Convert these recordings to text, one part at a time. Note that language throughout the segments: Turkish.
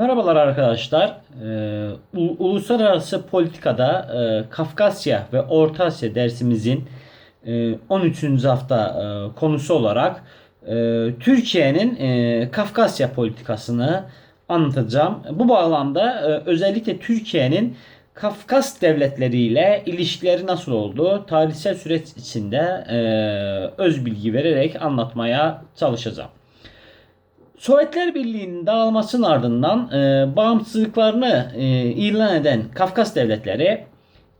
Merhabalar arkadaşlar. Ee, uluslararası politikada e, Kafkasya ve Orta Asya dersimizin e, 13. hafta e, konusu olarak e, Türkiye'nin e, Kafkasya politikasını anlatacağım. Bu bağlamda e, özellikle Türkiye'nin Kafkas devletleriyle ilişkileri nasıl oldu, tarihsel süreç içinde e, öz bilgi vererek anlatmaya çalışacağım. Sovyetler Birliği'nin dağılmasının ardından e, bağımsızlıklarını e, ilan eden Kafkas devletleri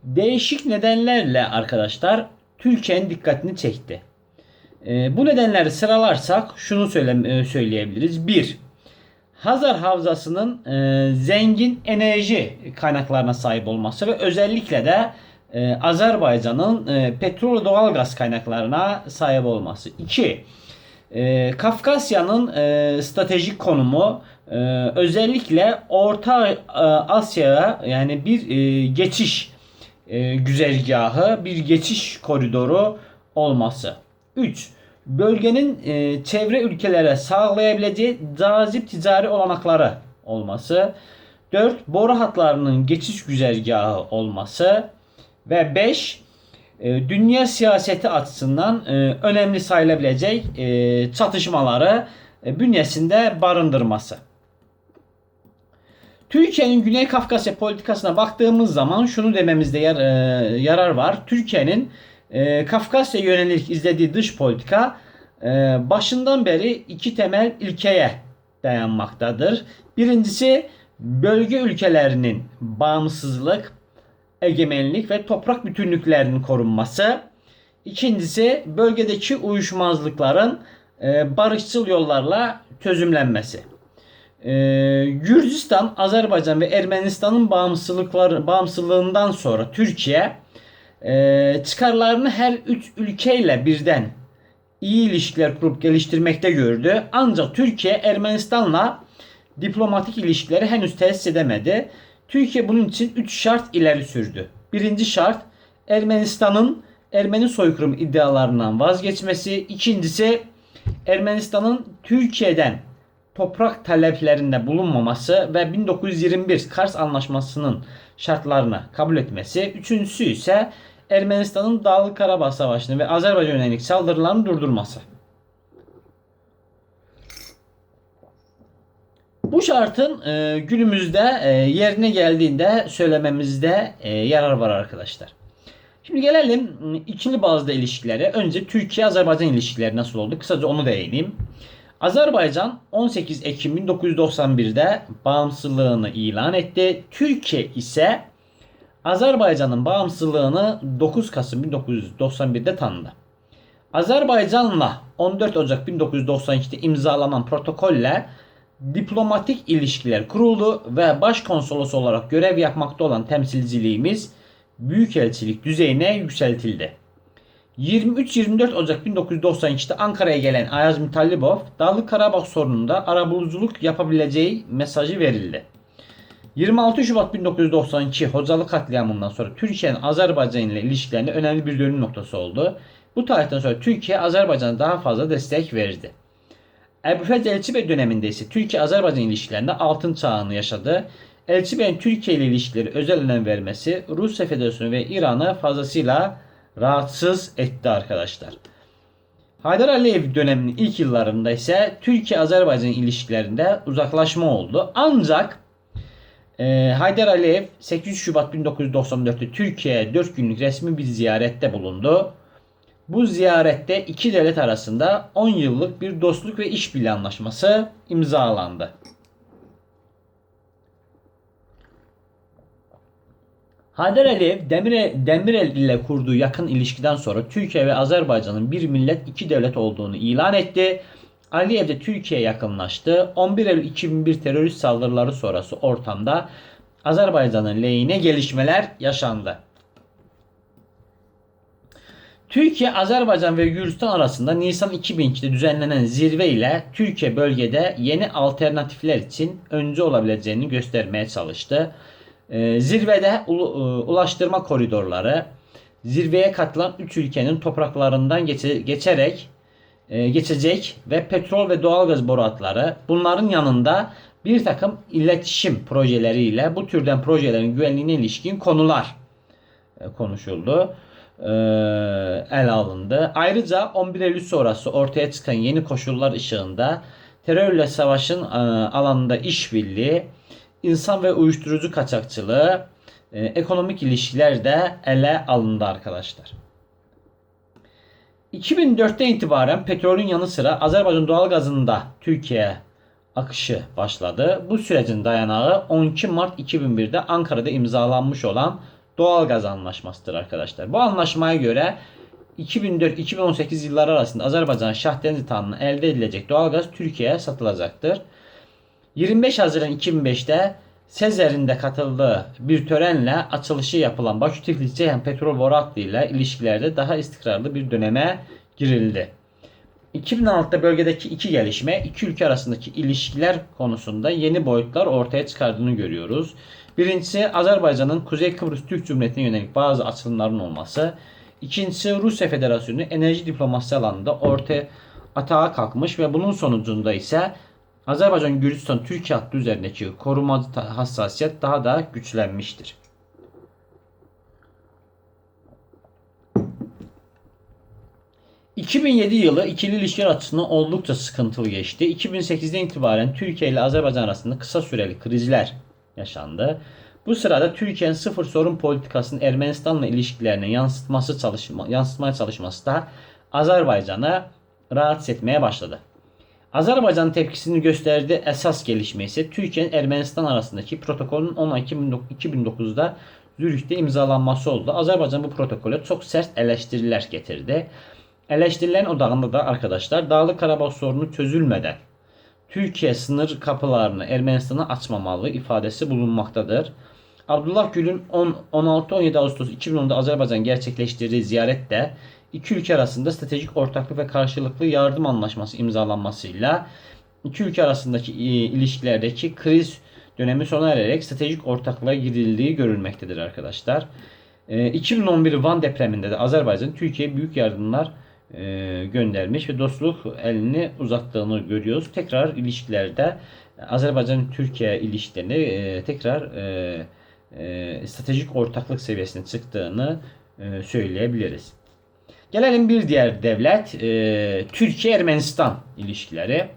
değişik nedenlerle arkadaşlar Türkiye'nin dikkatini çekti. E, bu nedenleri sıralarsak şunu söyle, e, söyleyebiliriz. 1. Hazar Havzası'nın e, zengin enerji kaynaklarına sahip olması ve özellikle de e, Azerbaycan'ın e, petrol doğalgaz kaynaklarına sahip olması. 2. E, Kafkasya'nın e, stratejik konumu e, özellikle Orta e, Asya'ya yani bir e, geçiş e, güzergahı, bir geçiş koridoru olması. 3. Bölgenin e, çevre ülkelere sağlayabileceği cazip ticari olanakları olması. 4. Boru hatlarının geçiş güzergahı olması. Ve 5 e, dünya siyaseti açısından e, önemli sayılabilecek e, çatışmaları e, bünyesinde barındırması. Türkiye'nin Güney Kafkasya politikasına baktığımız zaman şunu dememizde yar, e, yarar var. Türkiye'nin e, Kafkasya yönelik izlediği dış politika e, başından beri iki temel ilkeye dayanmaktadır. Birincisi bölge ülkelerinin bağımsızlık, egemenlik ve toprak bütünlüklerinin korunması. İkincisi bölgedeki uyuşmazlıkların e, barışçıl yollarla çözümlenmesi. E, Gürcistan, Azerbaycan ve Ermenistan'ın bağımsızlıkları bağımsızlığından sonra Türkiye e, çıkarlarını her üç ülkeyle birden iyi ilişkiler kurup geliştirmekte gördü. Ancak Türkiye Ermenistan'la diplomatik ilişkileri henüz tesis edemedi. Türkiye bunun için 3 şart ileri sürdü. Birinci şart Ermenistan'ın Ermeni soykırım iddialarından vazgeçmesi. İkincisi Ermenistan'ın Türkiye'den toprak taleplerinde bulunmaması ve 1921 Kars Anlaşması'nın şartlarını kabul etmesi. Üçüncüsü ise Ermenistan'ın Dağlık Karabağ Savaşı'nı ve Azerbaycan yönelik saldırılarını durdurması. Bu şartın e, günümüzde e, yerine geldiğinde söylememizde e, yarar var arkadaşlar. Şimdi gelelim ikili bazda ilişkilere. Önce Türkiye-Azerbaycan ilişkileri nasıl oldu? Kısaca onu değineyim. Azerbaycan 18 Ekim 1991'de bağımsızlığını ilan etti. Türkiye ise Azerbaycan'ın bağımsızlığını 9 Kasım 1991'de tanıdı. Azerbaycan'la 14 Ocak 1992'de imzalanan protokolle diplomatik ilişkiler kuruldu ve başkonsolos olarak görev yapmakta olan temsilciliğimiz büyükelçilik düzeyine yükseltildi. 23-24 Ocak 1992'de Ankara'ya gelen Ayaz Mitallibov, Dağlık Karabağ sorununda arabuluculuk yapabileceği mesajı verildi. 26 Şubat 1992 Hocalı katliamından sonra Türkiye'nin Azerbaycan ile ilişkilerinde önemli bir dönüm noktası oldu. Bu tarihten sonra Türkiye Azerbaycan'a daha fazla destek verdi. Ebu Feth Elçibey döneminde ise Türkiye-Azerbaycan ilişkilerinde altın çağını yaşadı. Elçibey'in Türkiye ile ilişkileri özel önem vermesi Rusya Federasyonu ve İran'ı fazlasıyla rahatsız etti arkadaşlar. Haydar Aliyev döneminin ilk yıllarında ise Türkiye-Azerbaycan ilişkilerinde uzaklaşma oldu. Ancak e, Haydar Aliyev 8 Şubat 1994'te Türkiye'ye 4 günlük resmi bir ziyarette bulundu. Bu ziyarette iki devlet arasında 10 yıllık bir dostluk ve işbirliği anlaşması imzalandı. Haydar Aliyev Demirel, Demirel ile kurduğu yakın ilişkiden sonra Türkiye ve Azerbaycan'ın bir millet iki devlet olduğunu ilan etti. Aliyev de Türkiye'ye yakınlaştı. 11 Eylül 2001 terörist saldırıları sonrası ortamda Azerbaycan'ın lehine gelişmeler yaşandı. Türkiye, Azerbaycan ve Gürcistan arasında Nisan 2002'de düzenlenen zirve ile Türkiye bölgede yeni alternatifler için öncü olabileceğini göstermeye çalıştı. Ee, zirvede e, ulaştırma koridorları, zirveye katılan 3 ülkenin topraklarından geçe- geçerek e, geçecek ve petrol ve doğalgaz boru hatları, bunların yanında bir takım iletişim projeleriyle bu türden projelerin güvenliğine ilişkin konular e, konuşuldu. E, ele alındı. Ayrıca 11 Eylül sonrası ortaya çıkan yeni koşullar ışığında terörle savaşın e, alanında işbirliği, insan ve uyuşturucu kaçakçılığı, e, ekonomik ilişkiler de ele alındı arkadaşlar. 2004'te itibaren petrolün yanı sıra Azerbaycan doğalgazının da Türkiye'ye akışı başladı. Bu sürecin dayanağı 12 Mart 2001'de Ankara'da imzalanmış olan doğalgaz anlaşmasıdır arkadaşlar. Bu anlaşmaya göre 2004-2018 yılları arasında Azerbaycan Şah Deniz Tanrı'nın elde edilecek doğalgaz Türkiye'ye satılacaktır. 25 Haziran 2005'te Sezer'in de katıldığı bir törenle açılışı yapılan Bakü Tiflis Ceyhan petrol boru ile ilişkilerde daha istikrarlı bir döneme girildi. 2016'da bölgedeki iki gelişme iki ülke arasındaki ilişkiler konusunda yeni boyutlar ortaya çıkardığını görüyoruz. Birincisi Azerbaycan'ın Kuzey Kıbrıs Türk Cumhuriyeti'ne yönelik bazı açılımların olması. İkincisi Rusya Federasyonu enerji diplomasi alanında ortaya atağa kalkmış ve bunun sonucunda ise Azerbaycan Gürcistan Türkiye hattı üzerindeki korumacı hassasiyet daha da güçlenmiştir. ...2007 yılı ikili ilişkiler açısından oldukça sıkıntılı geçti. 2008'den itibaren Türkiye ile Azerbaycan arasında kısa süreli krizler yaşandı. Bu sırada Türkiye'nin sıfır sorun politikasının Ermenistan'la ilişkilerine yansıtması çalışma, yansıtmaya çalışması da Azerbaycan'ı rahatsız etmeye başladı. Azerbaycan tepkisini gösterdiği esas gelişme ise Türkiye'nin Ermenistan arasındaki protokolün 10 Ekim 2009'da Zürih'te imzalanması oldu. Azerbaycan bu protokole çok sert eleştiriler getirdi. Eleştirilerin odağında da arkadaşlar Dağlık Karabağ sorunu çözülmeden Türkiye sınır kapılarını Ermenistan'a açmamalı ifadesi bulunmaktadır. Abdullah Gül'ün 16-17 Ağustos 2010'da Azerbaycan gerçekleştirdiği ziyarette iki ülke arasında stratejik ortaklık ve karşılıklı yardım anlaşması imzalanmasıyla iki ülke arasındaki ilişkilerdeki kriz dönemi sona ererek stratejik ortaklığa girildiği görülmektedir arkadaşlar. 2011 Van depreminde de Azerbaycan Türkiye'ye büyük yardımlar e, göndermiş ve dostluk elini uzattığını görüyoruz. Tekrar ilişkilerde Azerbaycan-Türkiye ilişkilerini e, tekrar e, stratejik ortaklık seviyesine çıktığını söyleyebiliriz. Gelelim bir diğer devlet Türkiye-Ermenistan ilişkileri.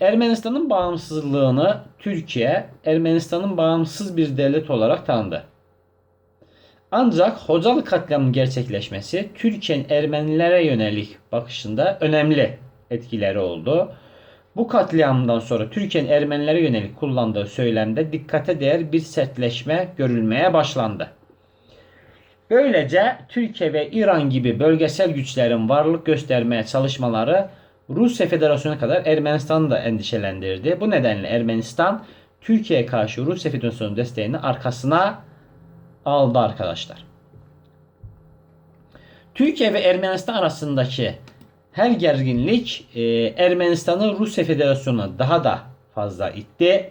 Ermenistan'ın bağımsızlığını Türkiye Ermenistan'ın bağımsız bir devlet olarak tanıdı. Ancak Hocalı katliamının gerçekleşmesi Türkiye'nin Ermenilere yönelik bakışında önemli etkileri oldu. Bu katliamdan sonra Türkiye'nin Ermenilere yönelik kullandığı söylemde dikkate değer bir sertleşme görülmeye başlandı. Böylece Türkiye ve İran gibi bölgesel güçlerin varlık göstermeye çalışmaları Rusya Federasyonu kadar Ermenistan'ı da endişelendirdi. Bu nedenle Ermenistan Türkiye'ye karşı Rusya Federasyonu desteğini arkasına aldı arkadaşlar. Türkiye ve Ermenistan arasındaki her gerginlik e, Ermenistan'ı Rusya Federasyonu'na daha da fazla itti.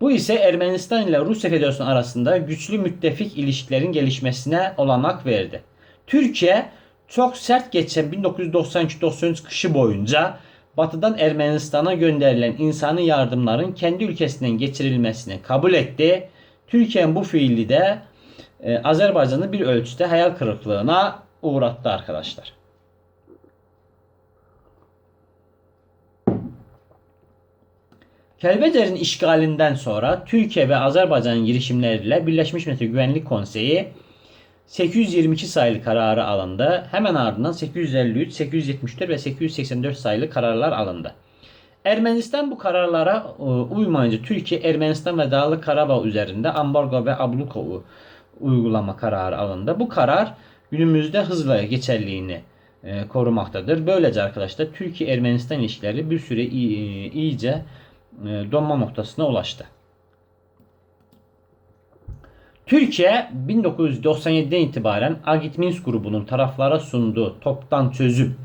Bu ise Ermenistan ile Rusya Federasyonu arasında güçlü müttefik ilişkilerin gelişmesine olanak verdi. Türkiye çok sert geçen 1992-93 kışı boyunca Batı'dan Ermenistan'a gönderilen insani yardımların kendi ülkesinden geçirilmesini kabul etti. Türkiye'nin bu fiili de e, Azerbaycan'ı bir ölçüde hayal kırıklığına uğrattı arkadaşlar. Kelbecer'in işgalinden sonra Türkiye ve Azerbaycan'ın girişimleriyle Birleşmiş Milletler Güvenlik Konseyi 822 sayılı kararı alındı. Hemen ardından 853, 874 ve 884 sayılı kararlar alındı. Ermenistan bu kararlara e, uymayınca Türkiye, Ermenistan ve Dağlık Karabağ üzerinde ambargo ve abluka uygulama kararı alındı. Bu karar günümüzde hızla geçerliğini e, korumaktadır. Böylece arkadaşlar Türkiye-Ermenistan ilişkileri bir süre iyice e, donma noktasına ulaştı. Türkiye 1997'den itibaren Agit Minsk grubunun taraflara sunduğu toptan çözüm,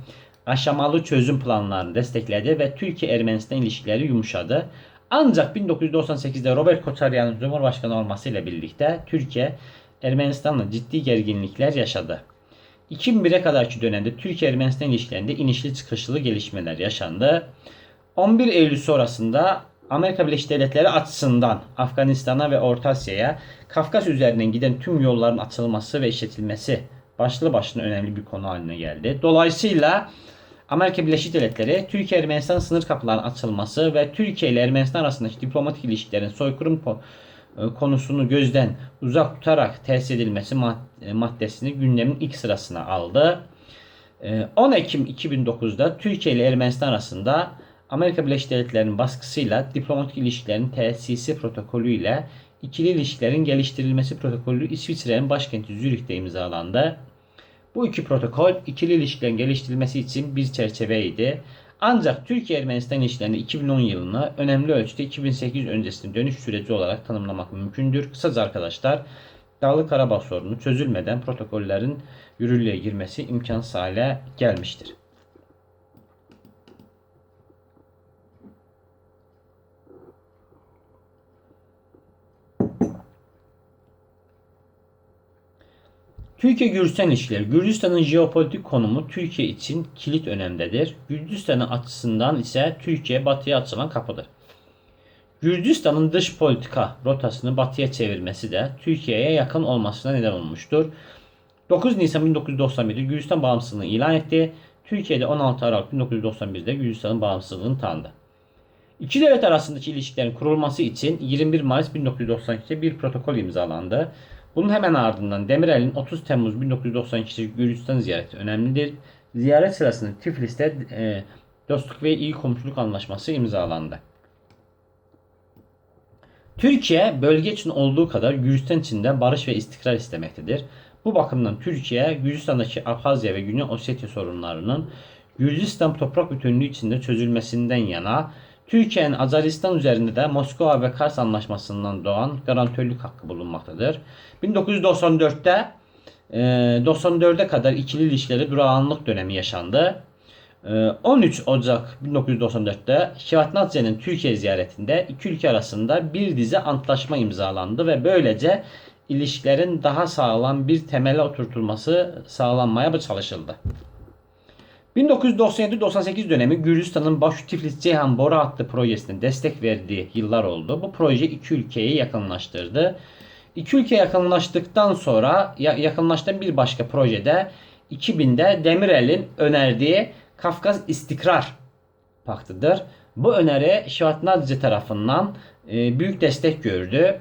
aşamalı çözüm planlarını destekledi ve Türkiye-Ermenistan ilişkileri yumuşadı. Ancak 1998'de Robert Kocharyan'ın Cumhurbaşkanı olmasıyla birlikte Türkiye Ermenistan'la ciddi gerginlikler yaşadı. 2001'e kadarki dönemde Türkiye-Ermenistan ilişkilerinde inişli çıkışlı gelişmeler yaşandı. 11 Eylül sonrasında Amerika Birleşik Devletleri açısından Afganistan'a ve Orta Asya'ya Kafkas üzerinden giden tüm yolların açılması ve işletilmesi başlı başına önemli bir konu haline geldi. Dolayısıyla Amerika Birleşik Devletleri Türkiye Ermenistan sınır kapılarının açılması ve Türkiye ile Ermenistan arasındaki diplomatik ilişkilerin soykırım konusunu gözden uzak tutarak tesis edilmesi e, maddesini gündemin ilk sırasına aldı. E, 10 Ekim 2009'da Türkiye ile Ermenistan arasında Amerika Birleşik Devletleri'nin baskısıyla diplomatik ilişkilerin tesisi protokolü ile ikili ilişkilerin geliştirilmesi protokolü İsviçre'nin başkenti Zürih'te imzalandı. Bu iki protokol ikili ilişkilerin geliştirilmesi için bir çerçeveydi. Ancak Türkiye-Ermenistan ilişkilerini 2010 yılını önemli ölçüde 2008 öncesinin dönüş süreci olarak tanımlamak mümkündür. Kısaca arkadaşlar Dağlık Karabağ sorunu çözülmeden protokollerin yürürlüğe girmesi imkansız hale gelmiştir. Türkiye-Gürcistan ilişkileri. Gürcistan'ın jeopolitik konumu Türkiye için kilit önemdedir. Gürcistan'ın açısından ise Türkiye batıya açılan kapıdır. Gürcistan'ın dış politika rotasını batıya çevirmesi de Türkiye'ye yakın olmasına neden olmuştur. 9 Nisan 1991'de Gürcistan bağımsızlığını ilan etti. Türkiye'de 16 Aralık 1991'de Gürcistan'ın bağımsızlığını tanıdı. İki devlet arasındaki ilişkilerin kurulması için 21 Mayıs 1992'de bir protokol imzalandı. Bunun hemen ardından Demirel'in 30 Temmuz 1992'de Gürcistan ziyareti önemlidir. Ziyaret sırasında Tiflis'te e, dostluk ve iyi komşuluk anlaşması imzalandı. Türkiye bölge için olduğu kadar Gürcistan için de barış ve istikrar istemektedir. Bu bakımdan Türkiye, Gürcistan'daki Abhazya ve Güney Ossetya sorunlarının Gürcistan toprak bütünlüğü içinde çözülmesinden yana, Türkiye'nin Azaristan üzerinde de Moskova ve Kars Anlaşması'ndan doğan garantörlük hakkı bulunmaktadır. 1994'te e, 94'e kadar ikili ilişkileri durağanlık dönemi yaşandı. E, 13 Ocak 1994'te Şevatnadze'nin Türkiye ziyaretinde iki ülke arasında bir dizi antlaşma imzalandı ve böylece ilişkilerin daha sağlam bir temele oturtulması sağlanmaya çalışıldı. 1997-98 dönemi Gürcistan'ın Başu Tiflis Ceyhan boru hattı projesine destek verdiği yıllar oldu. Bu proje iki ülkeyi yakınlaştırdı. İki ülke yakınlaştıktan sonra yakınlaştığı bir başka projede 2000'de Demirel'in önerdiği Kafkas İstikrar Paktı'dır. Bu öneri Şevatnadze tarafından e, büyük destek gördü.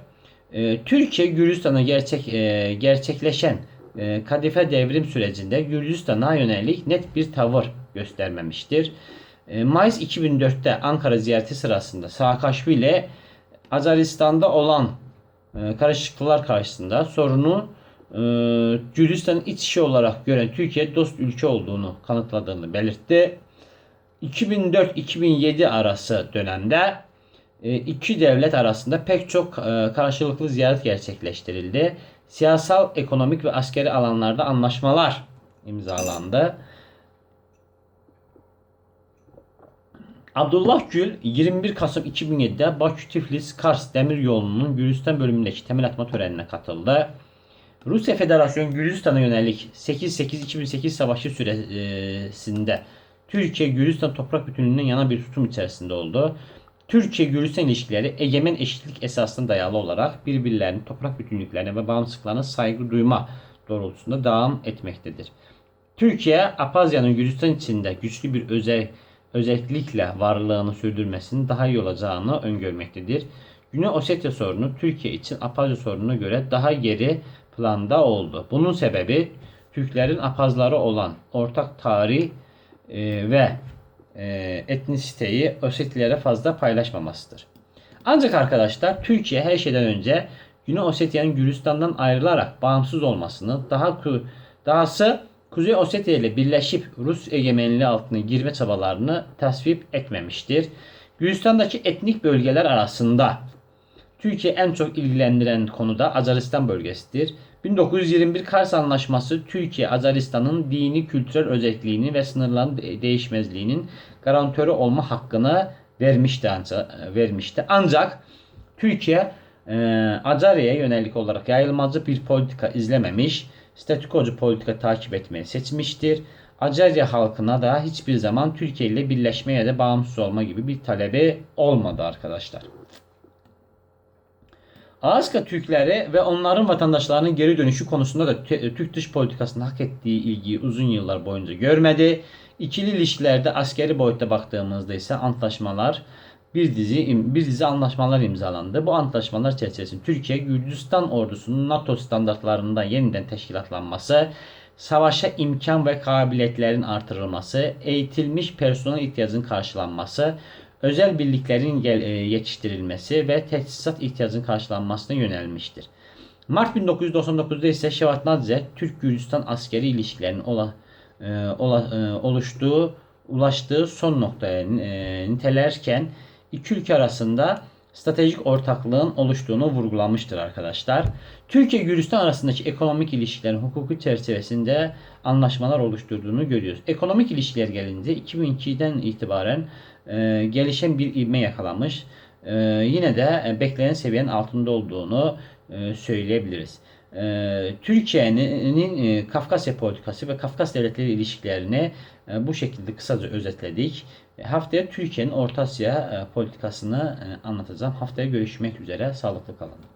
E, Türkiye Gürcistan'a gerçek e, gerçekleşen e, kadife devrim sürecinde Gürcistan'a yönelik net bir tavır göstermemiştir. E, Mayıs 2004'te Ankara ziyareti sırasında Saakashvili Azeristan'da olan e, karışıklıklar karşısında sorunu e, Gürcistan'ın iç işi olarak gören Türkiye dost ülke olduğunu kanıtladığını belirtti. 2004-2007 arası dönemde e, iki devlet arasında pek çok e, karşılıklı ziyaret gerçekleştirildi. Siyasal, ekonomik ve askeri alanlarda anlaşmalar imzalandı. Abdullah Gül 21 Kasım 2007'de Bakü Tiflis Kars Demir Yolu'nun Gürcistan bölümündeki temel atma törenine katıldı. Rusya Federasyonu Gürcistan'a yönelik 8-8-2008 savaşı süresinde Türkiye Gürcistan toprak bütünlüğünden yana bir tutum içerisinde oldu. Türkiye-Gürcistan ilişkileri egemen eşitlik esasına dayalı olarak birbirlerinin toprak bütünlüklerine ve bağımsızlıklarına saygı duyma doğrultusunda devam etmektedir. Türkiye, Apazya'nın Gürcistan içinde güçlü bir özel özellikle varlığını sürdürmesinin daha iyi olacağını öngörmektedir. Güney Ossetya sorunu Türkiye için Apazya sorununa göre daha geri planda oldu. Bunun sebebi Türklerin Apazları olan ortak tarih e, ve e, etnisiteyi Osetlilere fazla paylaşmamasıdır. Ancak arkadaşlar Türkiye her şeyden önce Güney Osetya'nın Gürcistan'dan ayrılarak bağımsız olmasını daha dahası Kuzey Ossetya ile birleşip Rus egemenliği altına girme çabalarını tasvip etmemiştir. Gürcistan'daki etnik bölgeler arasında Türkiye en çok ilgilendiren konuda Azaristan bölgesidir. 1921 Kars Anlaşması Türkiye Azeristan'ın dini kültürel özelliğini ve sınırların değişmezliğinin garantörü olma hakkını vermişti vermişti. Ancak Türkiye e, Azeri'ye yönelik olarak yayılmacı bir politika izlememiş, statükocu politika takip etmeyi seçmiştir. Acarya halkına da hiçbir zaman Türkiye ile birleşme ya da bağımsız olma gibi bir talebi olmadı arkadaşlar. Alaska Türkleri ve onların vatandaşlarının geri dönüşü konusunda da te- Türk dış politikasının hak ettiği ilgiyi uzun yıllar boyunca görmedi. İkili ilişkilerde askeri boyutta baktığımızda ise antlaşmalar bir dizi bir dizi anlaşmalar imzalandı. Bu antlaşmalar çerçevesinde Türkiye Gürcistan ordusunun NATO standartlarından yeniden teşkilatlanması, savaşa imkan ve kabiliyetlerin artırılması, eğitilmiş personel ihtiyacının karşılanması, özel birliklerin e, yetiştirilmesi ve teçhizat ihtiyacının karşılanmasına yönelmiştir. Mart 1999'da ise Şevatnadze Türk-Gürcistan askeri ilişkilerinin ola, e, ola- e, oluştuğu ulaştığı son noktaya e, nitelerken iki ülke arasında stratejik ortaklığın oluştuğunu vurgulamıştır arkadaşlar. Türkiye Gürcistan arasındaki ekonomik ilişkilerin hukuki çerçevesinde anlaşmalar oluşturduğunu görüyoruz. Ekonomik ilişkiler gelince 2002'den itibaren e, gelişen bir ivme yakalamış. E, yine de e, beklenen seviyenin altında olduğunu e, söyleyebiliriz. E, Türkiye'nin e, Kafkasya politikası ve Kafkas devletleri ilişkilerini bu şekilde kısaca özetledik. Haftaya Türkiye'nin Orta Asya e, politikasını e, anlatacağım. Haftaya görüşmek üzere. Sağlıklı kalın.